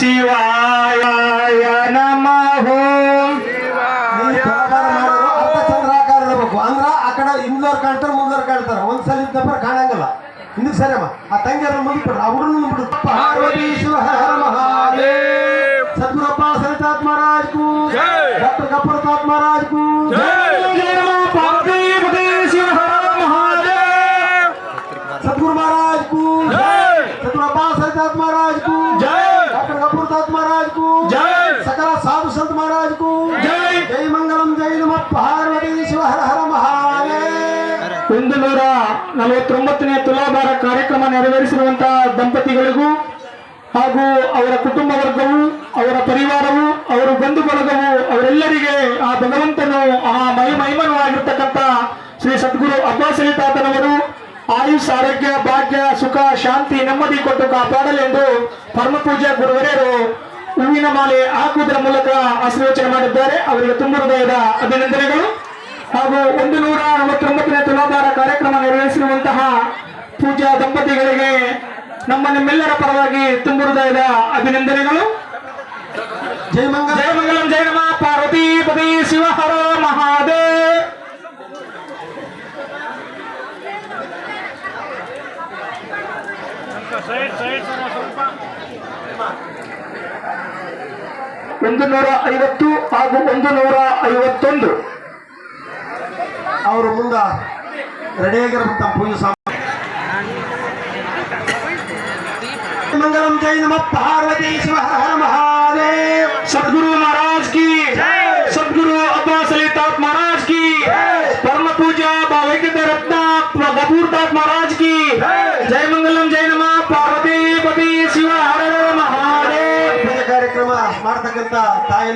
ಶಿವಾಯ ನಮಃ ಚಂದ್ರಾಕಾರ ಇರಬೇಕು ಅಂದ್ರ ಆ ಕಡೆ ಹಿಂದೋರ್ ಕಾಣ್ತಾರ ಮುಂದೋರ್ ಕಾಣ್ತಾರ. ಒಂದ್ ಸಲ ಇದ್ದಪ್ಪ ಕಾಣಂಗಿಲ್ಲ. ಹಿಂದಕ್ಕೆ ಸರಿಯಮ್ಮ ಆ ತಂಗಿಯರ ಮುಂದೆ ಬಿಡ್ರಿ ಆ ಹುಡುಗನ ಮುಂದೆ ಬಿಡ್ರಿ. ಪಾರ್ವತಿ ಶಿವ ಹರ ಮಹಾದೇವ್ ಸದ್ಗುರಪ್ಪ ಸರಿತಾತ್ ಮಹಾರಾಜ್ ಕು. ಡಾಕ್ಟರ್ ಕಪೂರ್ತಾತ್ ಮಹಾರಾಜ್ ಕು. ಜಯ ನಮಃ ಪಾರ್ವತಿ ಶಿವ ಹರ ಮಹಾದೇವ್ ಸದ್ಗುರು ಮಹಾರಾಜ್ ಕು. ಸದ್ಗುರಪ್ಪ ಸರಿತಾತ್ ಮಹಾರಾಜ್ ಕು. ಜೈ. ಒಂದು ನೂರ ನಲವತ್ತೊಂಬತ್ತನೇ ತುಲಾಭಾರ ಕಾರ್ಯಕ್ರಮ ನೆರವೇರಿಸಿರುವಂತಹ ದಂಪತಿಗಳಿಗೂ ಹಾಗೂ ಅವರ ಕುಟುಂಬ ವರ್ಗವು, ಅವರ ಪರಿವಾರವು, ಅವರ ಬಂಧು ಬಳಗವು ಅವರೆಲ್ಲರಿಗೆ ಆ ಭಗವಂತನು ಆ ಮೈ ಮಹಿಮನವಾಗಿರ್ತಕ್ಕಂಥ ಶ್ರೀ ಸದ್ಗುರು ಅಬ್ಬಾಸ್ ತಾತನವರು ಆಯುಷ್, ಆರೋಗ್ಯ, ಭಾಗ್ಯ, ಸುಖ, ಶಾಂತಿ, ನೆಮ್ಮದಿ ಕೊಟ್ಟು ಕಾಪಾಡಲೆಂದು ಪರಮ ಪೂಜಾ ಗುರುವರೆಯರು ಹೂವಿನ ಮಾಲೆ ಹಾಕುವುದರ ಮೂಲಕ ಆಶೀರ್ವಚನೆ ಮಾಡಿದ್ದಾರೆ. ಅವರಿಗೆ ತುಂಬ ಹೃದಯದ ಅಭಿನಂದನೆಗಳು. ಹಾಗೂ ಒಂದು ನೂರ ನಲವತ್ತೊಂಬತ್ತನೇ ತುಲಾಭಾರ ಕಾರ್ಯಕ್ರಮ ನೆರವೇರಿಸಿರುವಂತಹ ಪೂಜಾ ದಂಪತಿಗಳಿಗೆ ನಮ್ಮ ನಿಮ್ಮೆಲ್ಲರ ಪರವಾಗಿ ತುಂಬು ಹೃದಯದ ಅಭಿನಂದನೆಗಳು. ಜಯಮಂಗಲ ಜಯಮಂಗಲಂ ಜಯ ನಮ. ಪಾರ್ವತಿ ಪತಿ ಶಿವಹರ ಹರ ಮಹಾದೇವ್. ಒಂದು ನೂರ ಐವತ್ತು ಹಾಗೂ ಒಂದು ನೂರ ಐವತ್ತೊಂದು ಅವರು ಮುಂದ ರೆಡಿಯಾಗಿರುವಂತಹ ಪೂಜೆ ಸಾಮಾನು ಮಂಗಲಂ ಜೈ ನಮಃ ಪಾರ್ವತಿ ಶಿವ ಹರ ಮಹಾದೇವ್ सदगुरु महाराज की सदगुरु अब्बास अली तात महाराज की परम पूजा भावैक्य रत्न गपूर तात महाराज की जय मंगलम जय नमः पार्वती पति शिव हर हर महादेव ಪೂಜೆ ಕಾರ್ಯಕ್ರಮ ಮಾಡ್ತಕ್ಕಂಥ ತಾಯಿ